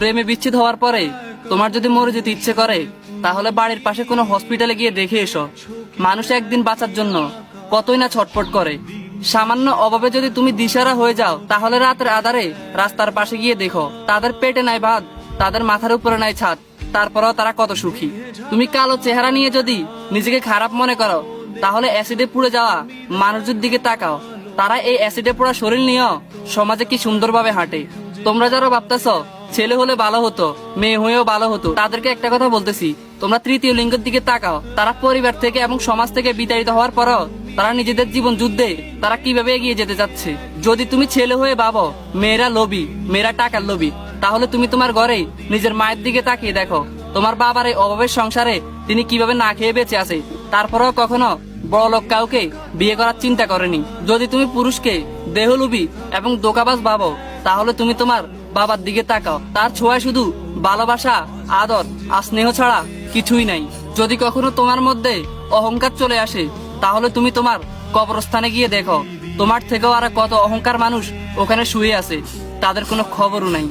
প্রেমে বিচ্ছেদ হওয়ার পরে তোমার যদি মরে যেতে ইচ্ছে করে, তাহলে বাড়ির পাশে কোনো হসপিটালে গিয়ে দেখে এসো। মানুষ একদিন বাঁচার জন্য কতই না ছটফট করে। সামান্য অভাবে যদি তুমি দিশারা হয়ে যাও, তাহলে রাতের আধারে রাস্তার পাশে গিয়ে দেখো, তাদের পেটে নাই ভাত, তাদের মাথার উপরে নাই ছাদ, তারপরেও তারা কত সুখী। তুমি কালো চেহারা নিয়ে যদি নিজেকে খারাপ মনে করো, তাহলে অ্যাসিডে পুড়ে যাওয়া মানুষের দিকে তাকাও। তারা এই অ্যাসিডে পোড়া শরীর নিয়েও সমাজে কি সুন্দরভাবে হাঁটে। তোমরা যারা ভাবতেছ ছেলে হলে ভালো হতো, মেয়ে হয়েও ভালো হতো। তাদেরকে একটা কথা বলতেছি, তোমরা তৃতীয় লিঙ্গের দিকে তাকাও। তারা পরিবার থেকে এবং সমাজ থেকে বিতাড়িত হওয়ার পরও তারা নিজেদের জীবন যুদ্ধে তারা কীভাবে এগিয়ে যেতে যাচ্ছে? যদি তুমি ছেলে হয়ে ভাবো, মেয়েরা লোভী, মেয়েরা টাকার লোভী, তাহলে তুমি তোমার ঘরে নিজের মায়ের দিকে তাকিয়ে দেখো। তোমার বাবার এই অভাবের সংসারে তিনি কীভাবে না খেয়ে বেঁচে আছে, তারপরেও কখনো বড় লোক কাউকে বিয়ে করার চিন্তা করেনি। যদি তুমি পুরুষকে দেহলুবি এবং দোকাবাজ ভাবো তাহলে তুমি তোমার বাবার দিকে তাকাও। তার ছোঁয়ায় শুধু ভালোবাসা, আদর আর স্নেহ ছাড়া কিছুই নাই। যদি কখনো তোমার মধ্যে অহংকার চলে আসে, তাহলে তুমি তোমার কবরস্থানে গিয়ে দেখো। তোমার থেকেও আর কত অহংকার মানুষ ওখানে শুয়ে আছে, তাদের কোনো খবরও নাই।